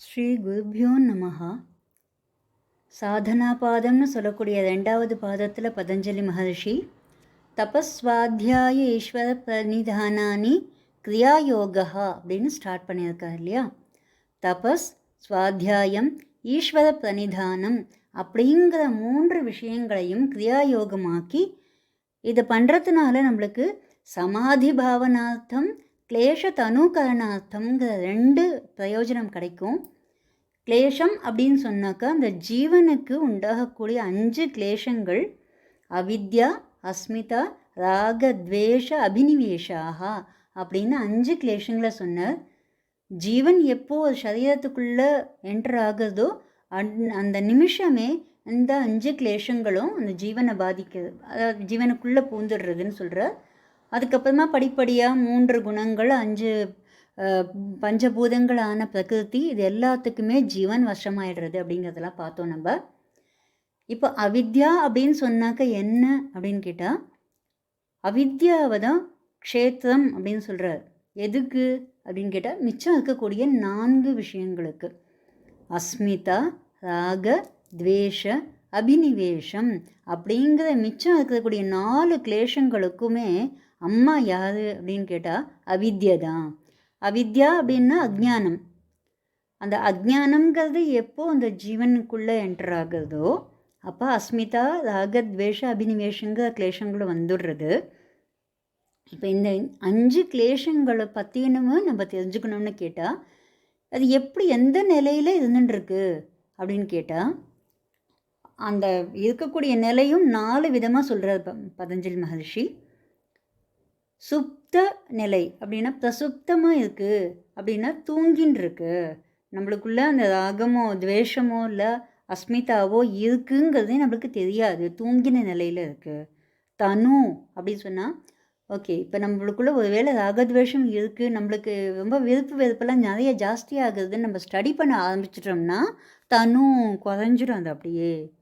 ஸ்ரீ குருபியோ நமஹா. சாதனா பாதம்னு சொல்லக்கூடிய ரெண்டாவது பாதத்தில் பதஞ்சலி மகர்ஷி தபஸ்வாத்தியாய ஈஸ்வர பிரணிதானானி கிரியாயோகா அப்படின்னு ஸ்டார்ட் பண்ணியிருக்கார் இல்லையா? தபஸ் ஸ்வாத்தியாயம் ஈஸ்வர பிரணிதானம் அப்படிங்கிற மூன்று விஷயங்களையும் கிரியாயோகமாக்கி இதை பண்ணுறதுனால நம்மளுக்கு சமாதி பாவனார்த்தம் கிளேஷ தனுகரணார்த்தம்ங்கிற ரெண்டு பிரயோஜனம் கிடைக்கும். கிளேஷம் அப்படின்னு சொன்னாக்கா அந்த ஜீவனுக்கு உண்டாகக்கூடிய அஞ்சு கிளேஷங்கள் அவித்யா அஸ்மிதா ராக துவேஷ அப்படின்னு அஞ்சு கிளேஷங்களை சொன்னார். ஜீவன் எப்போ ஒரு சரீரத்துக்குள்ளே என்டர் ஆகுதோ அந் அந்த நிமிஷமே இந்த அஞ்சு கிளேஷங்களும் அந்த ஜீவனை பாதிக்கிறது அதாவது ஜீவனுக்குள்ளே பூந்துடுறதுன்னு சொல்கிறார் அதுக்கப்புறமா படிப்படியாக மூன்று குணங்கள் அஞ்சு பஞ்சபூதங்களான பிரகிருதி இது எல்லாத்துக்குமே ஜீவன் வசமாயிடுறது அப்படிங்கிறதெல்லாம் பார்த்தோம் நம்ம. இப்போ அவித்யா அப்படின்னு சொன்னாக்க என்ன அப்படின்னு கேட்டால் அவித்யாவை தான் க்ஷேத்திரம் அப்படின்னு சொல்கிறார் எதுக்கு அப்படின்னு கேட்டால் மிச்சம் இருக்கக்கூடிய நான்கு விஷயங்களுக்கு. அஸ்மிதா ராக துவேஷ அபினிவேஷம் அப்படிங்கிற மிச்சம் இருக்கக்கூடிய நாலு கிளேஷங்களுக்குமே அம்மா யார் அப்படின்னு கேட்டால் அவித்யா தான். அவித்யா அப்படின்னா அஜ்ஞானம். அந்த அஜ்ஞானம்ங்கிறது எப்போ அந்த ஜீவனுக்குள்ளே என்டர் ஆகிறதோ அப்போ அஸ்மிதா ராகத்வேஷ அபினிவேஷங்கிற கிளேஷங்களும் வந்துடுறது. இப்போ இந்த அஞ்சு கிளேஷங்களை பற்றினமும் நம்ம தெரிஞ்சுக்கணும்னு கேட்டால் அது எப்படி எந்த நிலையில் இருந்துட்டுருக்கு அப்படின்னு கேட்டால் அந்த இருக்கக்கூடிய நிலையும் நாலு விதமாக சொல்கிறார் ப பதஞ்சலி மகர்ஷி. சுப்த நிலை அப்படின்னா பிரசுப்தமாக இருக்குது அப்படின்னா தூங்கின்னு இருக்கு அந்த ராகமோ துவேஷமோ இல்லை அஸ்மிதாவோ இருக்குங்கிறதே நம்மளுக்கு தெரியாது. தூங்கின நிலையில் இருக்குது தனு அப்படின்னு சொன்னால் ஓகே இப்போ நம்மளுக்குள்ளே ஒரு வேளை ராகத்வேஷம் இருக்குது நம்மளுக்கு ரொம்ப விருப்பு வெறுப்பெல்லாம் நிறைய ஜாஸ்தி ஆகுதுன்னு நம்ம ஸ்டடி பண்ண ஆரம்பிச்சிட்டோம்னா தனு குறைஞ்சிடும் அது அப்படியே.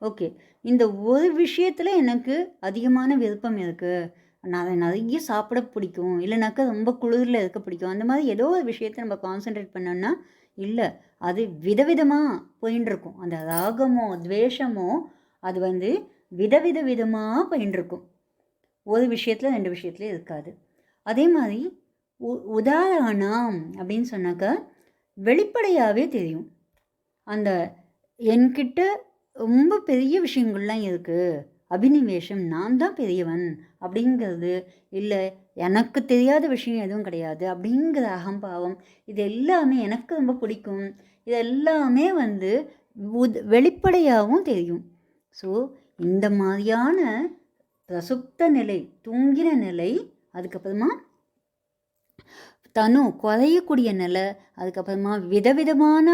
ஓகே இந்த ஒரு விஷயத்தில் எனக்கு அதிகமான விருப்பம் இருக்குது நான் நிறைய சாப்பிட பிடிக்கும். இல்லைனாக்கா ரொம்ப குளிரில் இருக்க பிடிக்கும். அந்த மாதிரி ஏதோ ஒரு விஷயத்தை நம்ம கான்சென்ட்ரேட் பண்ணோம்னா இல்லை அது விதவிதமாக போயின்னு அந்த ராகமோ துவேஷமோ அது வந்து விதவித விதமாக பயின்றிருக்கும் ஒரு விஷயத்தில் ரெண்டு விஷயத்துல இருக்காது. அதே மாதிரி உ உதாரணம் அப்படின்னு சொன்னாக்கா வெளிப்படையாகவே தெரியும். அந்த என்கிட்ட ரொம்ப பெரிய விஷயங்கள்லாம் இருக்குது அபினிவேஷம் நான் தான் பெரியவன் அப்படிங்கிறது இல்லை எனக்கு தெரியாத விஷயம் எதுவும் கிடையாது அப்படிங்கிற அகம்பாவம் இது எல்லாமே எனக்கு ரொம்ப பிடிக்கும். இது எல்லாமே வந்து வெளிப்படையாகவும் தெரியும். ஸோ இந்த மாதிரியான பிரசுப்த நிலை தூங்கின நிலை அதுக்கப்புறமா தனு குறையக்கூடிய நிலை அதுக்கப்புறமா விதவிதமான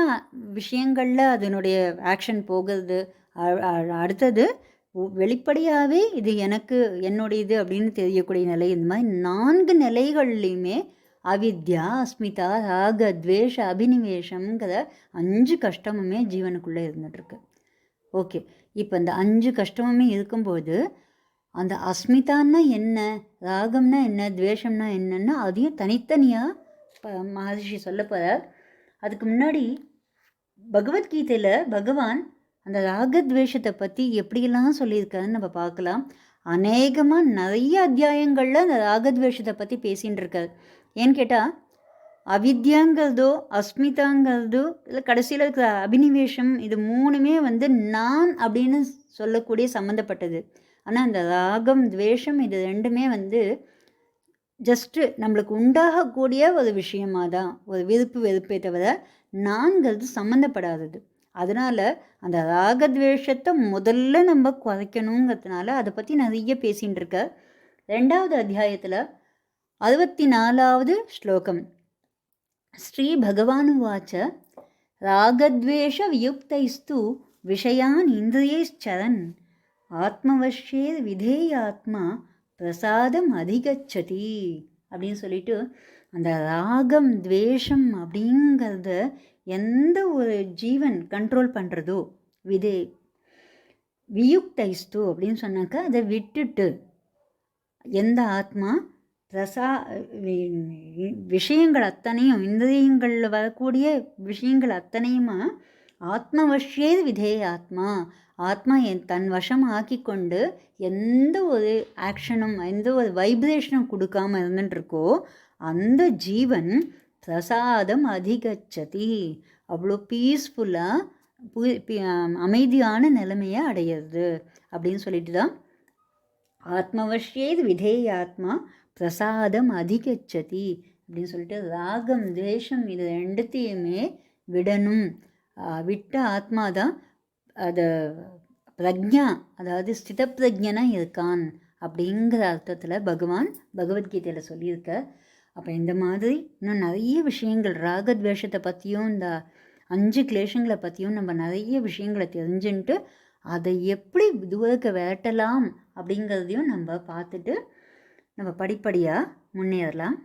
விஷயங்களில் அதனுடைய ஆக்ஷன் போகிறது அடுத்தது வெளிப்படையாகவே இது எனக்கு என்னுடைய இது அப்படின்னு தெரியக்கூடிய நிலை இந்த மாதிரி நான்கு நிலைகள்லையுமே அவித்யா அஸ்மிதா ராக துவேஷ அபினிவேஷங்கிற அஞ்சு கஷ்டமுமே ஜீவனுக்குள்ளே இருந்துகிட்ருக்கு ஓகே. இப்போ இந்த அஞ்சு கஷ்டமுமே இருக்கும்போது அந்த அஸ்மிதான்னா என்ன ராகம்னா என்ன துவேஷம்னா என்னன்னா அதையும் தனித்தனியாக மகர்ஷி சொல்ல போகிறார் அதுக்கு முன்னாடி பகவத்கீதையில் பகவான் அந்த ராகத்வேஷத்தை பற்றி எப்படியெல்லாம் சொல்லியிருக்காருன்னு நம்ம பார்க்கலாம். அநேகமாக நிறைய அத்தியாயங்களில் அந்த ராகத்வேஷத்தை பற்றி பேசின்னு இருக்காரு ஏன்னு கேட்டால் அவித்யாங்கிறதோ அஸ்மிதாங்கிறதோ இல்லை கடைசியில் இருக்கிற அபினிவேஷம் இது மூணுமே வந்து நான் அப்படின்னு சொல்லக்கூடிய சம்மந்தப்பட்டது ஆனால் அந்த ராகம் துவேஷம் இது ரெண்டுமே வந்து ஜஸ்ட்டு நம்மளுக்கு உண்டாகக்கூடிய ஒரு விஷயமாக தான் ஒரு விருப்பு வெறுப்பே தவிர நான்கிறது சம்மந்தப்படாதது அதனால் அந்த ராகத்வேஷத்தை முதல்ல நம்ம குறைக்கணுங்கிறதுனால அதை பற்றி நிறைய பேசின்னு இருக்க. ரெண்டாவது அத்தியாயத்தில் அறுபத்தி நாலாவது ஸ்லோகம். ஸ்ரீ பகவானுவாச்ச ராகத்வேஷ வியுக்தைஸ்து விஷயான் இந்திரியைச்சரன் ஆத்மவஷ்யேர் விதேயாத்மா பிரசாதம் அதிகச்சதி அப்படின்னு சொல்லிட்டு அந்த ராகம் துவேஷம் அப்படிங்கிறத எந்த ஒரு ஜீவன் கண்ட்ரோல் பண்ணுறதோ விதே வியுக்தைஸ்து அப்படின்னு சொன்னாக்கா அதை விட்டுட்டு எந்த ஆத்மா ரசா விஷயங்கள் அத்தனையும் இந்திரியங்களில் வரக்கூடிய விஷயங்கள் அத்தனையுமா ஆத்மவஷ்யே விதேய ஆத்மா ஆத்மா என் தன் வசம் ஆக்கிக்கொண்டு எந்த ஒரு ஆக்ஷனும் எந்த ஒரு வைப்ரேஷனும் கொடுக்காம இருந்துட்டுருக்கோ அந்த ஜீவன் பிரசாதம் அதிகச்சதி. அவ்வளோ பீஸ்ஃபுல்லாக அமைதியான நிலைமையை அடையிறது அப்படின்னு சொல்லிட்டு தான் ஆத்மவஷ்யேது விதேய ஆத்மா பிரசாதம் அதிகச்சதி அப்படின்னு சொல்லிட்டு ராகம் துவேஷம் இது ரெண்டுத்தையுமே விடணும். விட்ட ஆத்மா தான் அதை பிரஜா அதாவது ஸ்திதப்பிரஜனாக இருக்கான் அப்படிங்கிற அர்த்தத்தில் பகவான் பகவத்கீதையில் சொல்லியிருக்க அப்போ இந்த மாதிரி இன்னும் நிறைய விஷயங்கள் ராகத்வேஷத்தை பற்றியும் இந்த அஞ்சு கிளேஷங்களை பற்றியும் நம்ம நிறைய விஷயங்களை தெரிஞ்சுன்ட்டு அதை எப்படி தூரக்க விரட்டலாம் அப்படிங்கிறதையும் நம்ம பார்த்துட்டு நம்ம படிப்படியாக முன்னேறலாம்.